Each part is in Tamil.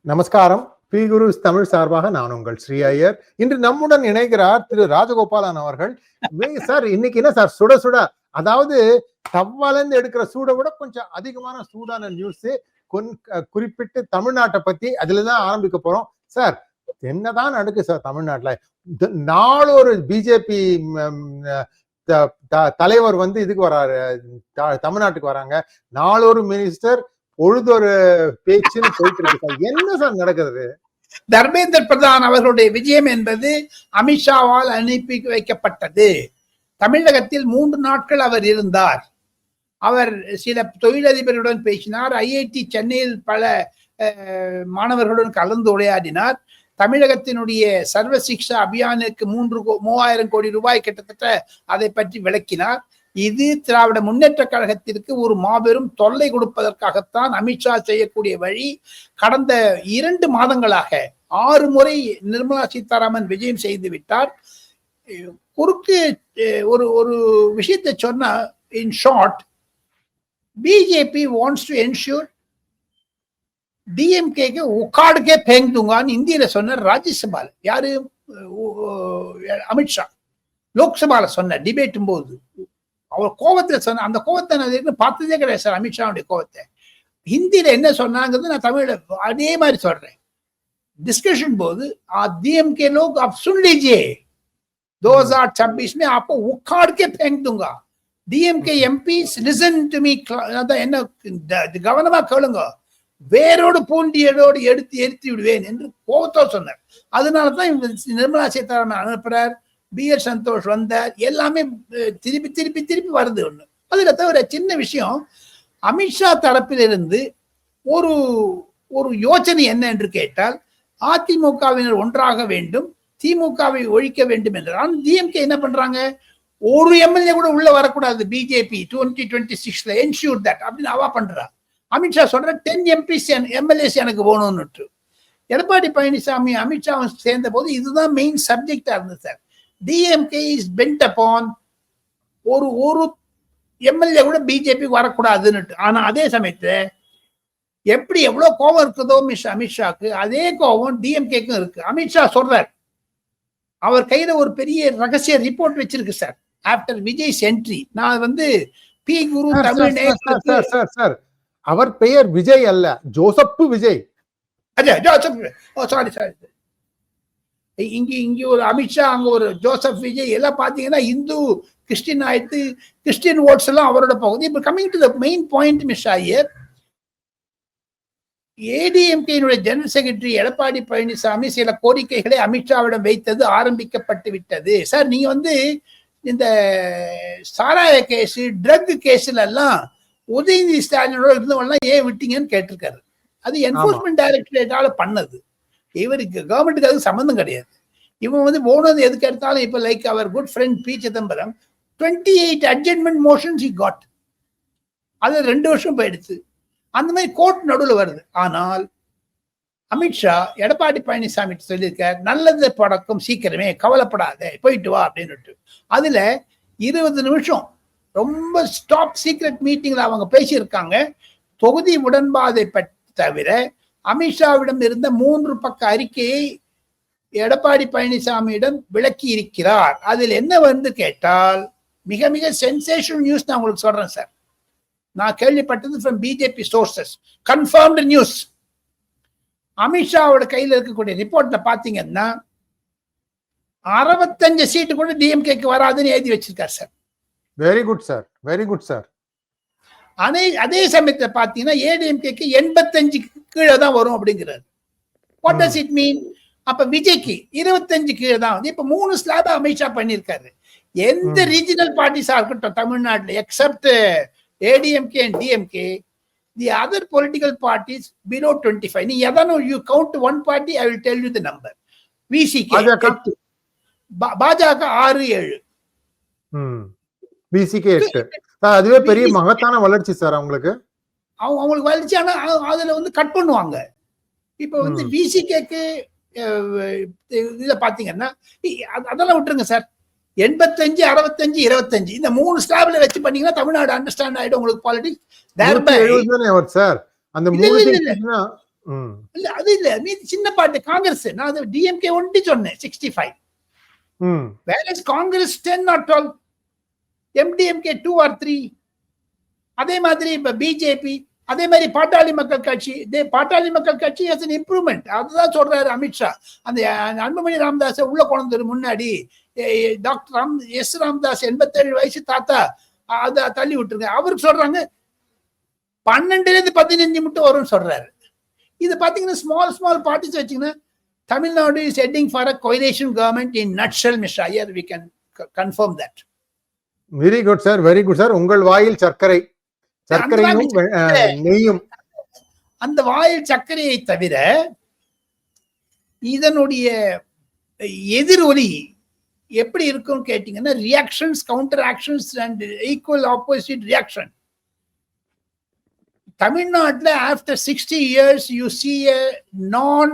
நமஸ்காரம். பி. குரு தமிழ் சார்பாக நான் உங்கள் ஸ்ரீ ஐயர். இன்று நம்முடன் இணைகிறார் திரு ராஜகோபாலன் அவர்கள். சார் இன்னைக்கு என்ன சார்? சுட சுட. அதாவது தவ்வாலேருந்து எடுக்கிற சூட விட கொஞ்சம் அதிகமான சூடான நியூஸ் குறிப்பிட்டு தமிழ்நாட்டை பத்தி அதுலதான் ஆரம்பிக்க போறோம். சார் என்னதான் நடக்கு சார் தமிழ்நாட்டுல? த- நாளொரு பிஜேபி தலைவர் வந்து இதுக்கு வராரு. த- தமிழ்நாட்டுக்கு வராங்க. நாளொரு மினிஸ்டர் பொழுதொரு பேச்சுன்னு போயிட்டு இருக்கு சார். என்ன சார் நடக்குது தர்மேந்திர பிரதான் அவர்களுடைய விஜயம் என்பது அமித்ஷாவால் அனுப்பி வைக்கப்பட்டது. தமிழகத்தில் மூன்று நாட்கள் அவர் இருந்தார். அவர் சில தொழிலதிபர்களுடன் பேசினார். ஐஐடி சென்னையில் பல அஹ், மாணவர்களுடன் கலந்து உரையாடினார். தமிழகத்தினுடைய சர்வ சிக்ஷா அபியானுக்கு மூன்று கோ- மூவாயிரம் கோடி ரூபாய் கிட்டத்தட்ட அதை பற்றி விளக்கினார். இது திராவிட முன்னேற்ற கழகத்திற்கு ஒரு மாபெரும் தொல்லை கொடுப்பதற்காகத்தான் அமித்ஷா செய்யக்கூடிய வழி கடந்த இரண்டு மாதங்களாக ஆறு முறை நிர்மலா சீதாராமன் விஜயம் செய்து விட்டார். குறுக்கு ஒரு ஒரு விஷயத்தை சொன்ன in short BJP wants to ensure டிஎம்கேக்கு உக்காடுக்கே பேங் தூங்கான்னு இந்தியில சொன்னார் ராஜ்யசபால யாரு? அமித்ஷா லோக்சபால சொன்ன டிபேட்டும் போது. அவர் கோபத்துல சொன்ன அந்த கோபத்தை நான் இது வரைக்கும் பார்த்ததே கிடையாது சார் அமித்ஷாவுடைய கோபத்தை ஹிந்தியில என்ன சொன்னாங்கிறது நான் தமிழ்ல அதே மாதிரி சொல்றேன் डिस्कशन बोध आप डीएम के लोग आप सुन लीजिए 2026 में आपको उखाड़ के फेंक दूंगा डीएम के एमपी लिसन டு மீ என்ன த- கவனமா கேளுங்க வேரோடு பூண்டியடோடு எடுத்து எரித்து விடுவேன் என்று கோபத்தோ சொன்னார் அதனால தான் இவங்க நிர்மலா சீதாராமன் அனுப்புறார் பிஎஸ் சந்தோஷ் வந்தார். எல்லாமே திருப்பி திருப்பி திருப்பி வருது ஒன்று அதில் தவிர சின்ன விஷயம் அமித்ஷா தரப்பிலிருந்து ஒரு ஒரு யோசனை என்ன என்று கேட்டால் அதிமுகவினர் ஒன்றாக வேண்டும் திமுகவை ஒழிக்க வேண்டும் என்றால் டிஎம்கே என்ன பண்றாங்க? ஒரு எம்எல்ஏ கூட உள்ள வரக்கூடாது பிஜேபி டுவெண்ட்டி டுவெண்ட்டி சிக்ஸ்ல என்ஷூர் தட் அப்படின்னு அவா பண்றா. அமித்ஷா சொல்ற டென் எம்பிஸ் எம்எல்ஏஸ் எனக்கு போகணும்னுட்டு எடப்பாடி பழனிசாமி அமித்ஷாவும் சேர்ந்த போது இதுதான் மெயின் சப்ஜெக்டா இருந்தது sir. DMK is bent upon ஒரு ஒரு எம்எல்ஏ கூட பிஜேபி வரக்கூடாதுன்னுட்டு. ஆனா அதே சமயத்துல எப்படி எவ்வளவு கோபம் இருக்குதோ மிஸ் அமித்ஷாக்கு அதே கோபம் டிஎம்கேக்கும் இருக்கு. அமித்ஷா சொல்றார் அவர் கையில ஒரு பெரிய ரகசிய ரிப்போர்ட் வச்சிருக்கு சார் ஆஃப்டர் விஜய் சென்ட்ரி நான் வந்து பி குரு தமிழ் சார், சார். அவர் பெயர் விஜய் அல்ல ஜோசப்பு விஜய். சாரி சாரி இங்க இங்க ஒரு அமித்ஷா அங்க ஒரு ஜோசப் விஜய் எல்லாம் பாத்தீங்கன்னா இந்து கிறிஸ்டின் ஆயிட்டு கிறிஸ்டின் ஓட்ஸ் எல்லாம் அவரோட போகுது. இப்ப coming to the main point miss ஐயர் ஏடிஎம்கேனுடைய ஜெனரல் செக்ரட்டரி எடப்பாடி பழனிசாமி சில கோரிக்கைகளை அமித்ஷாவிடம் வைத்தது ஆரம்பிக்கப்பட்டு விட்டது. சார் நீங்க வந்து இந்த சாராய கேஸ் ட்ரக் கேஸ்ல எல்லாம் உதயநிதி ஸ்டாலினோட இருந்தவங்கலாம் ஏன் விட்டீங்கன்னு கேட்டிருக்காரு. அது என்போர்ஸ்மெண்ட் டைரக்டரேட்டால பண்ணது. இவருக்கு கவர்மெண்ட்டுக்கு அது சம்மந்தம் கிடையாது. இவன் வந்து போனது எதுக்கு எடுத்தாலும் இப்போ like our good friend P Chidambaram twenty eight adjournment motions I got அது ரெண்டு வருஷம் போயிடுச்சு. அந்த மாதிரி கோர்ட் நடுவில் வருது. ஆனால் அமித்ஷா எடப்பாடி பழனிசாமி சொல்லியிருக்கார் நல்லது படக்கும் சீக்கிரமே கவலைப்படாத போயிட்டு வா அப்படின்னுட்டு. அதில் இருபது நிமிஷம் ரொம்ப ஸ்டாப் சீக்ரெட் மீட்டிங்கில் அவங்க பேசியிருக்காங்க. தொகுதி உடன்பாதை பற்றி தவிர அமித்ஷாவிடம் இருந்த மூன்று பக்க அறிக்கையை எடப்பாடி பழனிசாமியிடம் விளக்கி இருக்கிறார் அதில் என்ன வந்து கேட்டால் மிக மிக சென்சேஷனல் நியூஸ் நான் உங்களுக்கு சொல்றேன் சார். நான் கேள்விப்பட்டது from BJP sources confirmed news அமித்ஷாவோட கையில் இருக்கக்கூடிய ரிப்போர்ட்ல பாத்தீங்கன்னா அறுபத்தஞ்சு சீட்டு கூட டிஎம்கேக்கு வராதுன்னு எழுதி வச்சிருக்காரு sir. Very good sir very good sir அதே அதே சமயத்துல பாத்தீங்கன்னா ஏடிஎம்கேக்கு எண்பத்தஞ்சு கீழே தான் வரும் அப்படிங்கிறாரு. வாட் டஸ் இட் மீன் அப்ப விஜய்க்கு இருபத்தஞ்சு கீழே தான் வந்து இப்ப மூணு ஸ்லாப் அமித்ஷா பண்ணியிருக்காரு. எந்த. ரீஜனல் பார்ட்டிஸா இருக்கட்டும் தமிழ்நாட்டுல except ADMK and DMK the other political parties below twenty five நீ எதானும் you count one party I will tell you the number VCK Bajaka? ஆறு ஏழு. பிசிகே அதுவே பெரிய மகத்தான வளர்ச்சி சார் அவங்களுக்கு. அவங்க அவங்களுக்கு வலிச்சு ஆனா அதுல வந்து கட் பண்ணுவாங்க. இப்ப வந்து ம். விசிகேக்கு இதுல பாத்தீங்கன்னா அதெல்லாம் விட்டுருங்க சார். எண்பத்தஞ்சு அறுபத்தஞ்சு இருபத்தஞ்சு இந்த மூணு ஸ்லாப்ல வச்சு பண்ணீங்கன்னா தமிழ்நாடு அண்டர்ஸ்டாண்ட் ஆயிடும் உங்களுக்கு பாலிடிக்ஸ் சார்? அந்த இல்ல, அது இல்ல. மீதி சின்ன பார்ட்டி காங்கிரஸ். நான் அது டிஎம்கே ஒண்டி சொன்னேன் sixty five Wallace Congress ten or twelve MDMK two or three அதே மாதிரி இப்போ பிஜேபி அதே மாதிரி பாட்டாளி மக்கள் கட்சி. இதே பாட்டாளி மக்கள் கட்சி இஸ் அன் இம்ப்ரூவ்மெண்ட் அதுதான் சொல்றாரு அமித்ஷா அந்த அன்புமணி ராமதாஸை உள்ள கொண்டு முன்னாடி டாக்டர் ராம் எஸ் ராமதாஸ் எண்பத்தேழு வயசு தாத்தா அதை தள்ளி விட்டுருங்க. அவருக்கு சொல்றாங்க பன்னெண்டுலேருந்து பதினஞ்சு மட்டும் வரும்னு சொல்றாரு. இது பார்த்தீங்கன்னா ஸ்மால் ஸ்மால் பார்ட்டிஸ் வச்சிங்கன்னா Tamil Nadu is heading for a coalition government in nutshell mister Iyer we can confirm that very good sir very good sir உங்கள் வாயில் சர்க்கரை. சர்க்கரையும் நெய்யும். அந்த வாயில் சர்க்கரையை தவிர இதனுடைய எதிரொலி எப்படி இருக்கும்னு கேட்டீங்கன்னா reactions counter actions and equal opposite reaction தமிழ்நாட்டில் after sixty years you see a non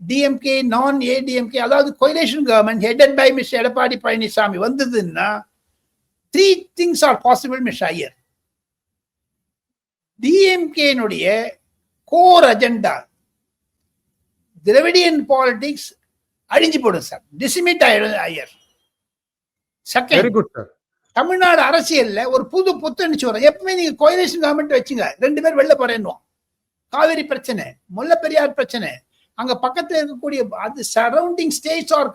DMK non ADMK அதாவது coalition government headed by mister Edappadi Palaniswami வந்ததுன்னா three things are possible miss Iyer டிஎம்கேனுடைய core agenda Dravidian politics அழிஞ்சு போடும் சார் டிசிமிட் ஐயர் செகண்ட் தமிழ்நாடு அரசியல்ல ஒரு புது புத்துணர்ச்சி வரும் எப்பவுமே நீங்க கோயிலேஷன் கவர்மெண்ட் வச்சுங்க. ரெண்டு பேர் வெளில போறேன்னுவோம். காவிரி பிரச்சனை முல்லை பெரியார் பிரச்சனை அங்க பக்கத்துல இருக்கக்கூடிய அது surrounding states are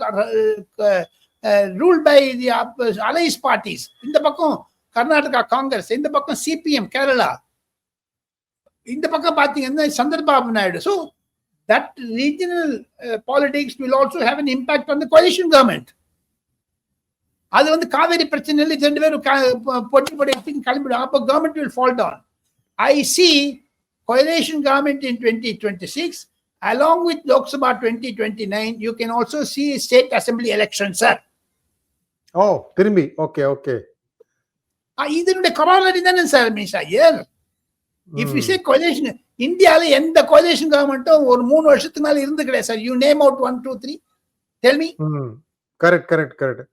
rule by the allies parties இந்த பக்கம் கர்நாடகா காங்கிரஸ் இந்த பக்கம் சிபிஎம் கேரளா இந்த பக்கம் பார்த்தீங்கன்னா Chandrababu Naidu. So that regional politics will also have an impact on the government அது வந்து காவேரி பிரச்சனையில் ரெண்டு பேரும் பொட்டி பொடி போட்டி கிளம்பிடும். அப்போ government will fall down I see coalition government in 2026 along with Lok Sabha 2029 you can also see state assembly elections sir. ஓ திரும்பி. Okay okay. இதனுடைய கொராலரி தானே sir miss Iyer if you say coalition இந்தியால எந்த coalition கவர்மெண்ட்டும் ஒரு மூணு வருஷத்துக்கு மேல இருந்து கிடையாது sir. You name out one two three tell me. Correct correct correct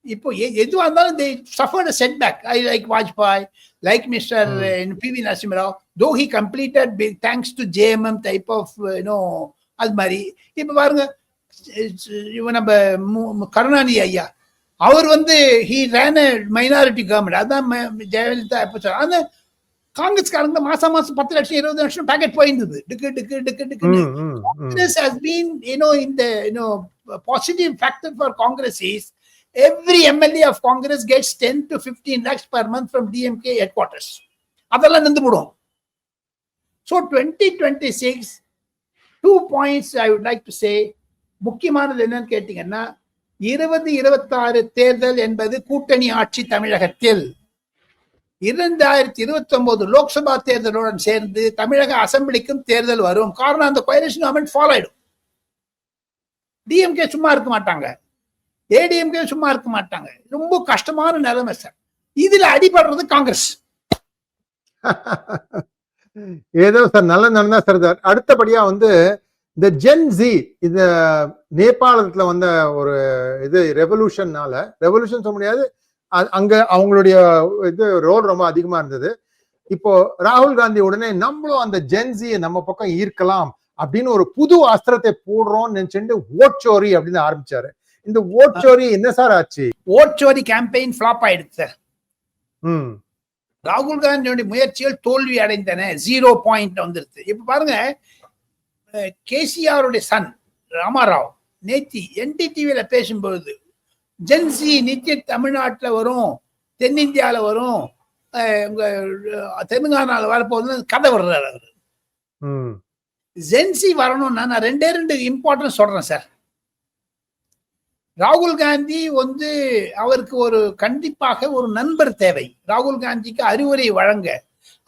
இப்போ எ- எதுவா இருந்தாலும் i like vajpayee like mr Hmm. uh, pv narasimha though he completed big, thanks to jmm type of uh, you know அது மாதிரி. இப்ப பாருங்க நம்ம கருணாநிதி ஐயா. அவர் வந்து ஹி ரேன் மைனாரிட்டி கவர்மெண்ட் அதான் ம- ஜெயலலிதா எப்ப சொல்ற அந்த காங்கிரஸ்காரங்க மாசம் மாசம் பத்து லட்சம் இருபது லட்சம் பேக்கெட் போயிருந்தது. டிக்கு டிக்கு டிக்கு been, you know, in the, you know, a positive factor for Congress is every MLA of Congress gets 10 to 15 lakhs per month from DMK headquarters. அதெல்லாம் நின்று போடும். So twenty twenty six two points I would like to say முக்கியமானது என்னன்னு கேட்டீங்கன்னா இருபது இருபத்தாறு தேர்தல் என்பது கூட்டணி ஆட்சி தமிழகத்தில். இரண்டாயிரத்தி இருபத்தி ஒன்பது லோக்சபா தேர்தலுடன் சேர்ந்து தமிழக அசம்பிளிக்கும் தேர்தல் வரும். காரணம் அந்த கோயலேஷன் கவர்மெண்ட் ஃபாலோ ஆயிடும். டிஎம்கே சும்மா இருக்க மாட்டாங்க. ஏடிஎம்கே சும்மா இருக்க மாட்டாங்க. ரொம்ப கஷ்டமான நிலைமை சார். இதுல அடிபடுறது காங்கிரஸ். ஏதோ சார் நல்ல நடந்தா சார் அடுத்தபடியா வந்து இந்த ஜென் ஜி இந்த நேபாளத்துல வந்த ஒரு இது ரெவல்யூஷன்னால ரெவல்யூஷன் சொல்ல முடியாது அங்க அவங்களுடைய இது ரோல் ரொம்ப அதிகமா இருந்தது. இப்போ ராகுல் காந்தி உடனே நம்மளும் அந்த ஜென்சியை நம்ம பக்கம் ஈர்க்கலாம் அப்படின்னு ஒரு புது அஸ்திரத்தை போடுறோம்னு நினைச்சுட்டு ஓட்சோரி அப்படின்னு ஆரம்பிச்சாரு. இந்த ஓட்சோரி என்ன சார் ஆச்சு? ஓட்சோரி கேம்பெயின் ஃபிளாப் ஆயிடுச்சு சார். ம். ராகுல் காந்தியோட முயற்சிகள் தோல்வி அடைந்தன. ஜீரோ பாயிண்ட் வந்துருது இப்ப பாருங்க கேசிஆருடைய சன் ராமாராவ் நேத்தி என்டிடிவியில பேசும்பொழுது ஜென்சி நித்திய தமிழ்நாட்டுல வரும் தென்னிந்தியால வரும் அஹ், உங்க அஹ், தெலுங்கானால வரப்போகுதுன்னு கதை வர்றாரு அவர். ஜென்சி வரணும்னா நான் ரெண்டே ரெண்டு இம்பார்ட்டன்ட் சொல்றேன் சார் ராகுல் காந்தி வந்து அவருக்கு ஒரு கண்டிப்பாக ஒரு நண்பர் தேவை. ராகுல் காந்திக்கு அறிவுரை வழங்க.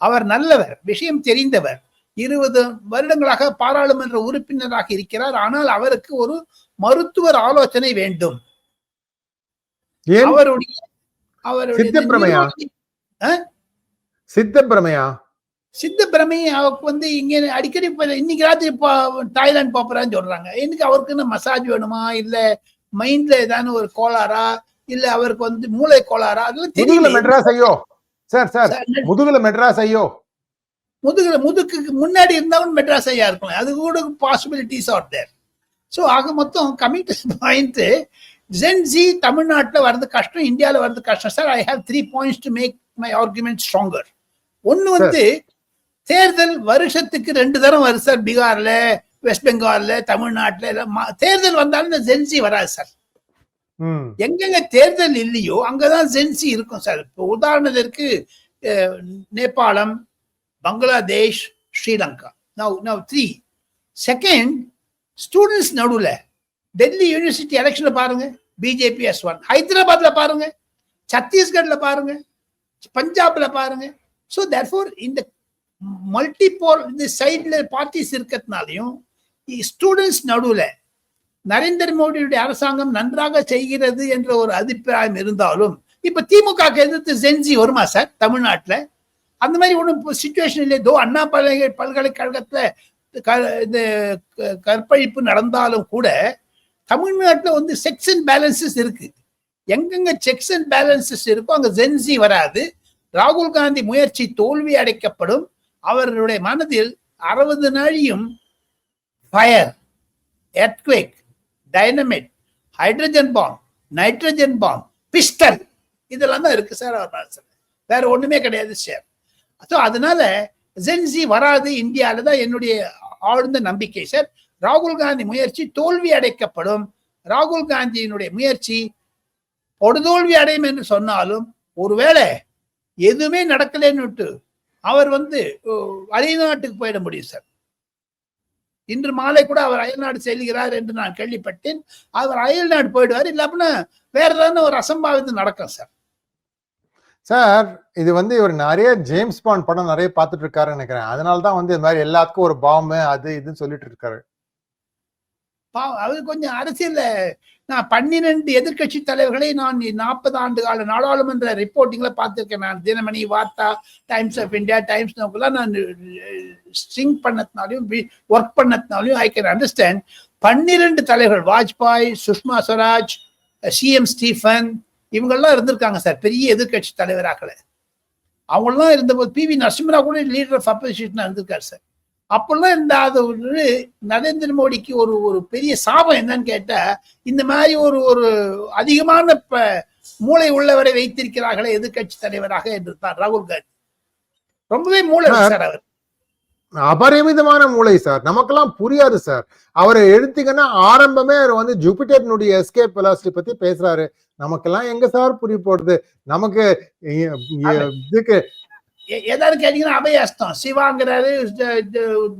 அவர் நல்லவர் விஷயம் தெரிந்தவர். இருபது வருடங்களாக பாராளுமன்ற உறுப்பினராக இருக்கிறார். ஆனால் அவருக்கு ஒரு மருத்துவர் ஆலோசனை வேண்டும். அவருடைய அவருடைய? சித்த பிரமையா? சித்த பிரமை அவருக்கு வந்து இங்க அடிக்கடி இப்ப இன்னைக்கு ராத்திரி தாய்லாந்து போறான்னு சொல்றாங்க. இன்னைக்கு அவருக்கு என்ன மசாஜ் வேணுமா? இல்ல மைண்ட்ல ஏதான ஒரு கோளாறா? இல்ல அவருக்கு வந்து மூளை கோளாறா அதெல்லாம் தெரியல மெட்ராஸ் ஐயோ. சார் சார் முதுகுல மெட்ராஸ் ஐயோ. முதுகுல முதுக்குக்கு முன்னாடி இருந்தவன் மெட்ராஸ் ஐயா இருக்கலாம். அது கூட பாசிபிலிட்டிஸ் ஆர் தேர் ஸோ ஆக மொத்தம் கமிங் டு பாயிண்ட் ஜென்ஜி தமிழ்நாட்டில் வர்றது கஷ்டம் இந்தியாவில் வர்றது கஷ்டம். Sir I have three points to make my argument stronger ஒன்று வந்து தேர்தல் வருஷத்துக்கு ரெண்டு தரம் வருது சார் பீகார்ல வெஸ்ட் பெங்கால்ல தமிழ்நாட்டில் எல்லாம் தேர்தல் வந்தாலும் இந்த ஜென்சி வராது சார் எங்கெங்க தேர்தல் இல்லையோ அங்கதான் ஜென்சி இருக்கும் சார் இப்போ உதாரணத்திற்கு நேபாளம் Bangladesh Sri Lanka now now three second students நடுவில் டெல்லி யூனிவர்சிட்டி எலெக்ஷனில் பாருங்க. பிஜேபி எஸ் ஒன் ஹைதராபாத்தில் பாருங்க. சத்தீஸ்கரில் பாருங்க. பஞ்சாபில் பாருங்க. ஸோ தேர்ஃபோர் இந்த மல்டிபோல் இந்த சைடில் பார்ட்டிஸ் இருக்கிறதுனாலையும் ஸ்டூடெண்ட்ஸ் நடுவில் நரேந்திர மோடியுடைய அரசாங்கம் நன்றாக செய்கிறது என்ற ஒரு அபிப்பிராயம் இருந்தாலும் இப்ப திமுக எதிர்த்து செஞ்சி வருமா சார்? தமிழ்நாட்டில். அந்த மாதிரி ஒன்றும் சுச்சுவேஷன் இல்லை தோ அண்ணா பல்கலை பல்கலைக்கழகத்தில் க- இந்த க- கற்பழிப்பு நடந்தாலும் கூட தமிழ்நாட்டில் வந்து செக்ஸ் அண்ட் பேலன்சஸ் இருக்கு. எங்கெங்க செக்ஸ் அண்ட் பேலன்சஸ் இருக்கோ அங்கே ஜென்சி வராது. ராகுல் காந்தி முயற்சி தோல்வி அடைக்கப்படும். அவர்களுடைய மனதில் அறுபது நாழியும் fire earthquake dynamite hydrogen bomb nitrogen bomb pistol இதெல்லாம் தான் இருக்கு சார் அவர் மனசுல. வேற ஒண்ணுமே கிடையாது சார். ஸோ அதனால ஜென்சி வராது இந்தியாவில் தான் என்னுடைய ஆழ்ந்த நம்பிக்கை சார் ராகுல் காந்தி முயற்சி தோல்வி அடைக்கப்படும். ராகுல் காந்தியினுடைய முயற்சி பொடுதோல்வி அடையும் என்று சொன்னாலும் ஒருவேளை எதுவுமே நடக்கலைன்னுட்டு அவர் வந்து அயல்நாட்டுக்கு போயிட முடியும் சார் இன்று மாலை கூட அவர் அயல்நாடு செல்கிறார் என்று நான் கேள்விப்பட்டேன். அவர் அயல்நாடு போயிடுவார் இல்லை அப்படின்னா வேற ஏதாவது ஒரு அசம்பாவிதம் நடக்கும் சார் சார் இது வந்து இவர் நிறைய ஜேம்ஸ் பாண்ட் படம் நிறைய பார்த்துட்டு இருக்காருன்னு நினைக்கிறேன். அதனால தான் வந்து இது மாதிரி எல்லாத்துக்கும் ஒரு பாம்பு அது இதுன்னு சொல்லிட்டு இருக்காரு அது கொஞ்சம் அரசியல்ல நான் பன்னிரண்டு எதிர்க்கட்சி தலைவர்களை நான் நாற்பது ஆண்டு கால நாடாளுமன்ற ரிப்போர்ட்டிங்ல பார்த்துருக்கேன் நான். Dinamani Vaartha Times of India Times நோக்கெல்லாம் நான் ஸ்ட்ரிங் பண்ணதுனாலையும் ஒர்க் பண்ணதுனாலையும் ஐ கேன் அண்டர்ஸ்டாண்ட். பன்னிரண்டு தலைவர்கள் வாஜ்பாய் சுஷ்மா ஸ்வராஜ் சிஎம் ஸ்டீஃபன் இவங்கெல்லாம் இருந்திருக்காங்க சார். பெரிய எதிர்க்கட்சி தலைவராக்களை அவங்கெல்லாம் இருந்தபோது பி வி நரசிம்மராவ் கூட லீடர் ஆஃப் அப்போசிஷன் இருந்திருக்காரு சார். அப்பெல்லாம் இந்த அது நரேந்திர மோடிக்கு ஒரு ஒரு பெரிய சாபம் என்னன்னு கேட்டா இந்த மாதிரி ஒரு ஒரு அதிகமான ப- மூளை உள்ளவரை வைத்திருக்கிறார்களே எதிர்க்கட்சி தலைவராக என்று தான் ராகுல் காந்தி. ரொம்பவே மூளை சார் அவர். அபரிமிதமான மூளை சார். நமக்கெல்லாம் புரியாது சார். அவரை எடுத்தீங்கன்னா ஆரம்பமே அவர் வந்து ஜூபிட்டர்னுடைய எஸ்கேப் வெலாசிட்டி பத்தி பேசுறாரு. நமக்கெல்லாம் எங்க சார் புரிய போடுது நமக்கு இதுக்கு எதாவது கேட்டீங்கன்னா அபயாஸ்தம். சிவாங்கிறாரு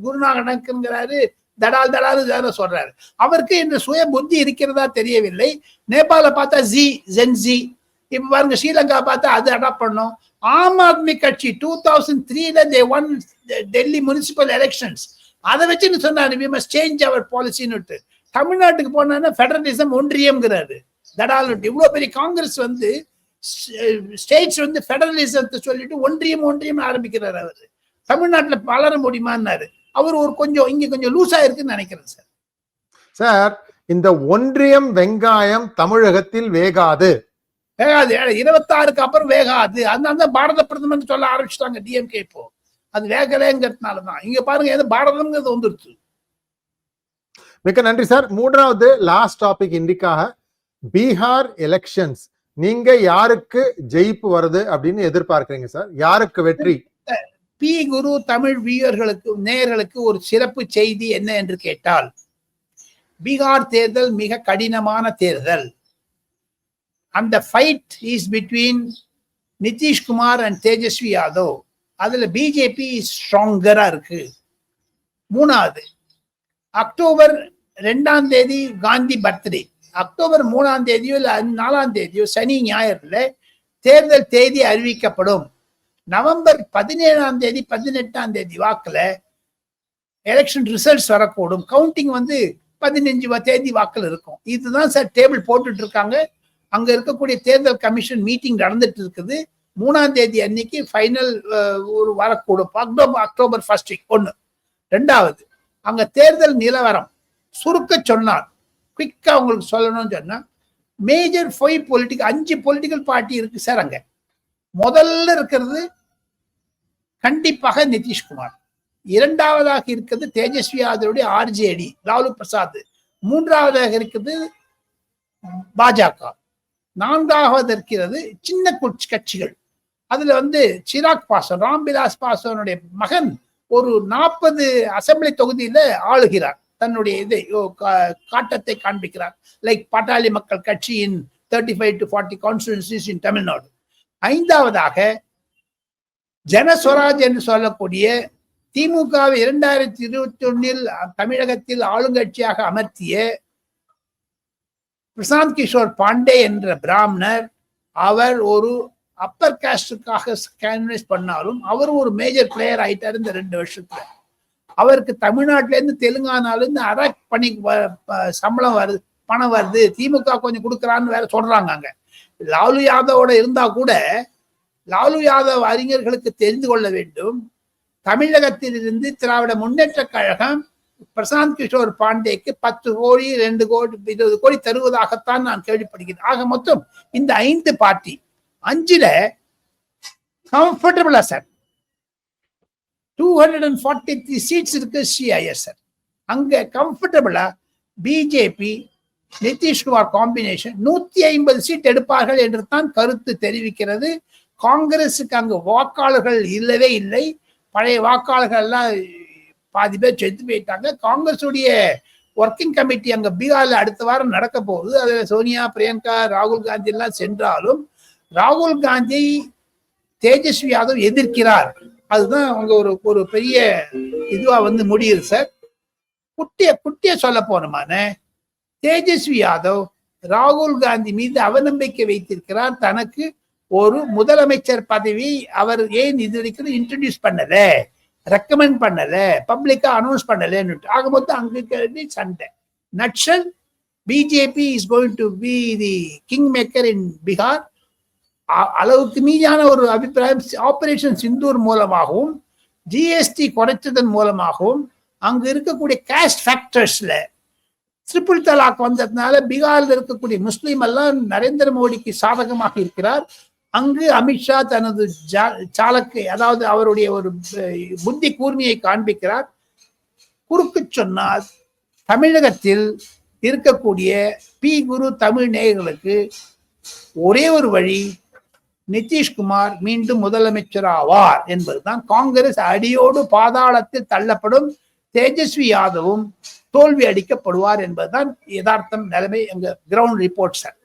குருநாகனக்குங்கிறாரு தடால் தடால் சொல்றாரு. அவருக்கு இந்த சுய புத்தி இருக்கிறதா தெரியவில்லை. நேபாள பார்த்தா ஜி ஜென்ஜி இப்ப பாருங்க ஸ்ரீலங்கா பார்த்தா அது அடாப்ட் பண்ணோம். ஆம் ஆத்மி கட்சி டூ தௌசண்ட் த்ரீல they won Delhi municipal elections அதை வச்சுன்னு சொன்னாரு? வி மஸ்ட் சேஞ்ச் அவர் பாலிசின்னு தமிழ்நாட்டுக்கு போனா ஃபெடரலிசம் ஒன்றியம்ங்கிறாரு. தடால் இவ்வளோ பெரிய காங்கிரஸ் வந்து ஸ்டேட்ஸ் வந்து ஃபெடரலிசத்தை சொல்லிட்டு ஒன்றியம் ஒன்றியம் ஆரம்பிக்கிறார் அவர். தமிழ்நாட்டில் வளர முடியுமான்னாரு. அவர் ஒரு கொஞ்சம் இங்க கொஞ்சம் லூஸா இருக்குன்னு நினைக்கிறேன் சார். சார் இந்த ஒன்றியம் வெங்காயம் தமிழகத்தில் வேகாது. வேகாது இருபத்தாறுக்கு அப்புறம் வேகாது. அதனால தான் பாரத பிரதமர் சொல்ல ஆரம்பிச்சிட்டாங்க டிஎம்கே இப்போ. அது வேகலைங்கிறதுனால தான் இங்க பாருங்க ஏதோ பாரதம்ங்கிறது வந்துருச்சு. மிக்க நன்றி சார். மூன்றாவது லாஸ்ட் டாபிக் இன்றைக்காக பீகார் எலெக்ஷன்ஸ் நீங்க யாருக்கு ஜெயிப்பு வருது அப்படின்னு எதிர்பார்க்கறீங்க சார்? யாருக்கு வெற்றி? பி குரு தமிழ் வியூயர்களுக்கு நேயர்களுக்கு ஒரு சிறப்பு செய்தி என்ன என்று கேட்டால் பீகார் தேர்தல் மிக கடினமான தேர்தல். அந்த fight is between Nitish Kumar and Tejashwi Yadav அதில் பிஜேபி ஸ்ட்ராங்கராக இருக்கு. மூணாவது அக்டோபர் ரெண்டாம் தேதி காந்தி பர்த்டே. அக்டோபர் மூணாம் தேதியோ இல்லை நாலாம் தேதியோ சனி ஞாயிறுல தேர்தல் தேதி அறிவிக்கப்படும். நவம்பர் பதினேழாம் தேதி பதினெட்டாம் தேதி வாக்கில் எலெக்ஷன் ரிசல்ட்ஸ் வரக்கூடும். கவுண்டிங் வந்து பதினஞ்சு வ- தேதி வாக்கில் இருக்கும். இதுதான் சார் டேபிள் போட்டுட்டு இருக்காங்க. அங்க இருக்கக்கூடிய தேர்தல் கமிஷன் மீட்டிங் நடந்துட்டு இருக்குது. மூணாம் தேதி அன்னைக்கு ஃபைனல் ஒரு வரக்கூடும். அக்டோபர் அக்டோபர் ஃபர்ஸ்ட் வீக் ஒன்று ரெண்டாவது அங்க தேர்தல் நிலவரம். சுருக்க சொன்னார் குயிக்கா உங்களுக்கு சொல்லணும்னு சொன்னா மேஜர் ஃபைவ் பொலிட்டிக்கல் அஞ்சு பொலிட்டிக்கல் பார்ட்டி இருக்கு சார் அங்க. முதல்ல இருக்கிறது கண்டிப்பாக நிதிஷ்குமார். இரண்டாவதாக இருக்கிறது தேஜஸ்வி யாதவுடைய ஆர்ஜேடி லாலு பிரசாத். மூன்றாவதாக இருக்கிறது பாஜக. நான்காவது இருக்கிறது சின்ன குச்- கட்சிகள். அதுல வந்து சிராக் பாஸ்வான் ராம்விலாஸ் பாஸ்வானுடைய மகன் ஒரு நாற்பது அசெம்பிளி தொகுதியில ஆளுகிறார். தன்னுடைய இதை கா- காட்டத்தை காண்பிக்கிறார். லைக் பாட்டாளி மக்கள் கட்சியின் thirty five to forty constituencies in Tamil Nadu ஐந்தாவதாக ஜனஸ்வராஜ் என்று சொல்லக்கூடிய திமுகவை இரண்டாயிரத்தி இருபத்தி ஒன்னில் தமிழகத்தில் ஆளுங்கட்சியாக அமர்த்திய பிரசாந்த் கிஷோர் பாண்டே என்ற பிராமணர் அவர் ஒரு அப்பர் காஸ்டுக்காக கேன்வஸ் பண்ணாலும் அவர் ஒரு மேஜர் பிளேயர் ஆயிட்டார் இந்த ரெண்டு வருஷத்துல. அவருக்கு தமிழ்நாட்டிலேருந்து இருந்து தெலுங்கானால இருந்து அரக் பணி வ- சம்பளம் வருது பணம் வருது. திமுக கொஞ்சம் கொடுக்குறான்னு வேற சொல்றாங்க அங்க. லாலு யாதவோட இருந்தா கூட லாலு யாதவ் அறிஞர்களுக்கு தெரிந்து கொள்ள வேண்டும். தமிழகத்திலிருந்து திராவிட முன்னேற்ற கழகம் பிரசாந்த் கிஷோர் பாண்டேக்கு பத்து கோடி ரெண்டு கோடி இருபது கோடி தருவதாகத்தான் நான் கேள்விப்படுகிறேன். ஆக மொத்தம் இந்த ஐந்து பார்ட்டி அஞ்சுல கம்ஃபர்டபுளா sir two hundred and forty three seats இருக்கு சிஐஎஸ் சார் அங்க கம்ஃபர்டபுளா பிஜேபி நிதிஷ்குமார் காம்பினேஷன் நூத்தி ஐம்பது சீட் எடுப்பார்கள் என்று தான் கருத்து தெரிவிக்கிறது. காங்கிரஸுக்கு அங்கு வாக்காளர்கள் இல்லவே இல்லை. பழைய வாக்காளர்கள் எல்லாம் பாதி பேர் செத்து போயிட்டாங்க. காங்கிரஸுடைய ஒர்க்கிங் கமிட்டி அங்க பீகார்ல அடுத்த வாரம் நடக்க போகுது. அதுல சோனியா பிரியங்கா ராகுல் காந்தி எல்லாம் சென்றாலும் ராகுல் காந்தி தேஜஸ்வி யாதவ் எதிர்க்கிறார். அதுதான் அவங்க ஒரு ஒரு பெரிய இதுவா வந்து முடியுது சார் குட்டிய குட்டிய சொல்ல போனமான? தேஜஸ்வி யாதவ் ராகுல் காந்தி மீது அவநம்பிக்கை வைத்திருக்கிறார். தனக்கு ஒரு முதலமைச்சர் பதவி அவர் ஏன் இது வரைக்கும் இன்ட்ரடியூஸ் பண்ணல? ரெக்கமெண்ட் பண்ணல பப்ளிக்கா அனௌன்ஸ் பண்ணலன்னு ஆக மொத்தம் அங்க சண்டை. Nutshell BJP is going to be the king maker in Bihar அ- அளவுக்கு மீதியான ஒரு அபிப்பிராயம் ஆபரேஷன் சிந்தூர் மூலமாகவும் ஜிஎஸ்டி குறைச்சதன் மூலமாகவும் அங்கு இருக்கக்கூடிய கேஸ்ட் ஃபேக்டர்ஸ்ல ட்ரிபிள் தலாக் வந்ததுனால பீகாரில் இருக்கக்கூடிய முஸ்லீம் எல்லாம் நரேந்திர மோடிக்கு சாதகமாக இருக்கிறார். அங்கு அமித்ஷா தனது ஜா- சாலக்கு அதாவது அவருடைய ஒரு புத்தி கூர்மையை காண்பிக்கிறார். குறுக்கு சொன்னார் தமிழகத்தில் இருக்கக்கூடிய பி. குரு தமிழ் நேயர்களுக்கு ஒரே ஒரு வழி நிதிஷ்குமார் மீண்டும் முதலமைச்சர் ஆவார் என்பதுதான். காங்கிரஸ் அடியோடு பாதாளத்தில் தள்ளப்படும் தேஜஸ்வி யாதவும் தோல்வி அடிக்கப்படுவார் என்பதுதான் யதார்த்தம் நிலைமை. எங்க கிரவுண்ட் ரிப்போர்ட் சார்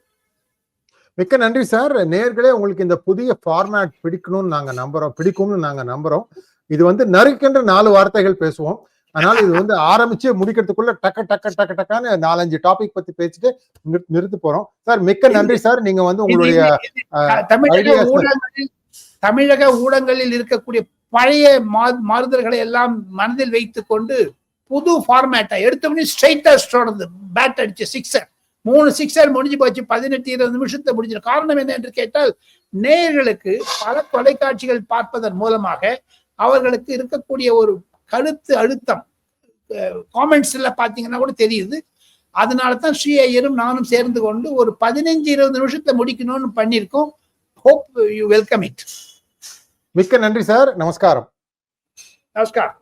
மிக்க நன்றி சார். நேர்களே உங்களுக்கு இந்த புதிய ஃபார்மேட் பிடிக்கணும்னு நாங்க நம்புறோம். பிடிக்கும்னு நாங்க நம்புறோம். இது வந்து நறுக்கின்ற நாலு வார்த்தைகள் பேசுவோம். அதனால இது வந்து ஆரம்பிச்சு முடிக்கிறதுக்குள்ள டக்க டக்க டக்க டக்கான்னு நாலஞ்சு டாபிக் பத்தி பேசிட்டு நிறு- நிறுத்த போறோம். சார் மிக்க நன்றி சார். நீங்க வந்து உங்களுடைய தமிழக ஊடகங்களில் இருக்கக்கூடிய பழைய மா- மாறுதல்களை எல்லாம் மனதில் வைத்துக் கொண்டு புது ஃபார்மேட்டை எடுத்தோடனே ஸ்ட்ரைட்டா தொடர்ந்து பேட் அடிச்சு சிக்ஸர் மூணு சிக்ஸர் முடிஞ்சு போச்சு பதினெட்டு இருபது நிமிஷத்தை முடிஞ்சு காரணம் என்ன என்று கேட்டால் நேயர்களுக்கு பல தொலைக்காட்சிகள் பார்ப்பதன் மூலமாக அவர்களுக்கு இருக்கக்கூடிய ஒரு கருத்து அழுத்தம் காமெண்ட்ஸ்ல பாத்தீங்கன்னா கூட தெரியுது. அதனால தான் ஸ்ரீ ஐயரும் நானும் சேர்ந்து கொண்டு ஒரு பதினஞ்சு இருபது நிமிஷத்தை முடிக்கணும்னு பண்ணியிருக்கோம். ஹோப் யூ வெல்கம் இட் மிக்க நன்றி சார். நமஸ்காரம். நமஸ்கார்